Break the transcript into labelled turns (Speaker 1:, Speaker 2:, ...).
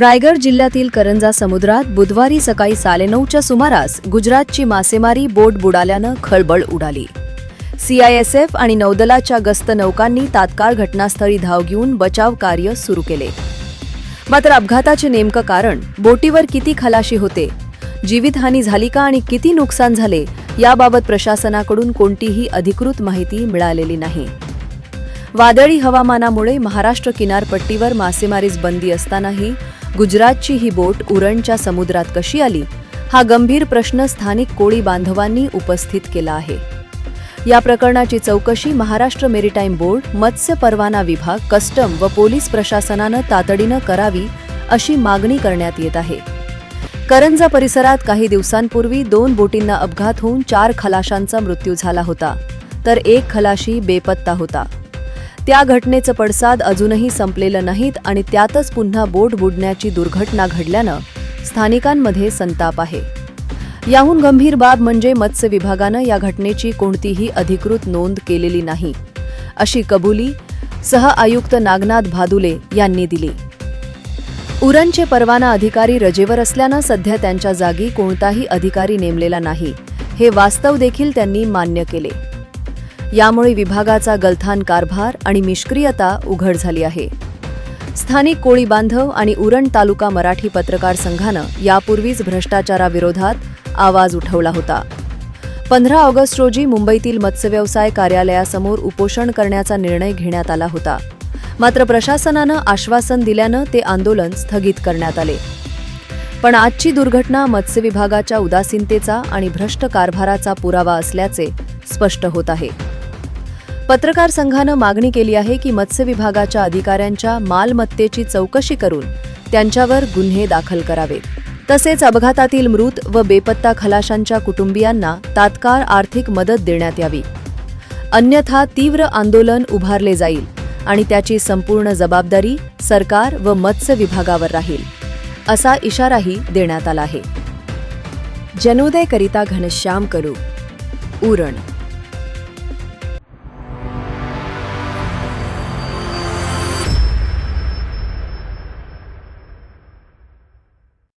Speaker 1: रायगड जिल्ह्यातील करंजा समुद्रात बुधवारी सकाळी साडेनऊच्या सुमारास गुजरातची मासेमारी बोट बुडाल्यानं खळबळ उडाली. सीआयएसएफ आणि नौदलाच्या गस्त नौकांनी तात्काळ घटनास्थळी धाव घेऊन बचाव कार्य सुरू केले. मात्र अपघाताचे नेमकं कारण बोटीवर किती खलाशी होते जीवितहानी झाली का आणि किती नुकसान झाले याबाबत प्रशासनाकडून कोणतीही अधिकृत माहिती मिळालेली नाही. वादळी हवामानामुळे महाराष्ट्र किनारपट्टीवर मासेमारीस बंदी असतानाही गुजरातची ही बोट उरणच्या समुद्रात कशी आली? हा गंभीर प्रश्न स्थानिक कोळी बांधवांनी उपस्थित केला आहे. या प्रकरणाची चौकशी महाराष्ट्र मेरीटाईम बोर्ड मत्स्य परवाना विभाग कस्टम व पोलीस प्रशासनानं तातडीनं करावी अशी मागणी करण्यात येत आहे. करंजा परिसरात काही दिवसांपूर्वी दोन बोटींना अपघात होऊन चार खलाशांचा मृत्यू झाला होता. तर एक खलाशी बेपत्ता होता. त्या घटनेचं पडसाद अजूनही संपलेलं नाहीत आणि त्यातच पुन्हा बोट बुडण्याची दुर्घटना घडल्यानं स्थानिकांमध्ये संताप आहे. याहून गंभीर बाब म्हणजे मत्स्य विभागानं या घटनेची कोणतीही अधिकृत नोंद केलेली नाही अशी कबुली सह आयुक्त नागनाथ भादुले यांनी दिली. उरणचे परवाना अधिकारी रजेवर असल्यानं सध्या त्यांच्या जागी कोणताही अधिकारी नेमलेला नाही हे वास्तव देखील त्यांनी मान्य केले. यामुळे विभागाचा गलथान कारभार आणि निष्क्रियता उघड झाली आहे. स्थानिक कोळी बांधव आणि उरण तालुका मराठी पत्रकार संघानं यापूर्वीच भ्रष्टाचाराविरोधात आवाज उठवला होता. पंधरा ऑगस्ट रोजी मुंबईतील मत्स्यव्यवसाय कार्यालयासमोर उपोषण करण्याचा निर्णय घेण्यात आला होता. मात्र प्रशासनानं आश्वासन दिल्यानं ते आंदोलन स्थगित करण्यात आले. पण आजची दुर्घटना मत्स्य विभागाच्या उदासीनतेचा आणि भ्रष्ट कारभाराचा पुरावा असल्याचे स्पष्ट होत आहे. पत्रकार संघानं मागणी केली आहे की मत्स्य विभागाच्या अधिकाऱ्यांच्या मालमत्तेची चौकशी करून त्यांच्यावर गुन्हे दाखल करावेत. तसेच अपघातातील मृत व बेपत्ता खलाशांच्या कुटुंबियांना तात्काळ आर्थिक मदत देण्यात यावी. अन्यथा तीव्र आंदोलन उभारले जाईल आणि त्याची संपूर्ण जबाबदारी सरकार व मत्स्य विभागावर राहील असा इशाराही देण्यात आला आहे. जनोदयकरिता घनश्याम करू उरण.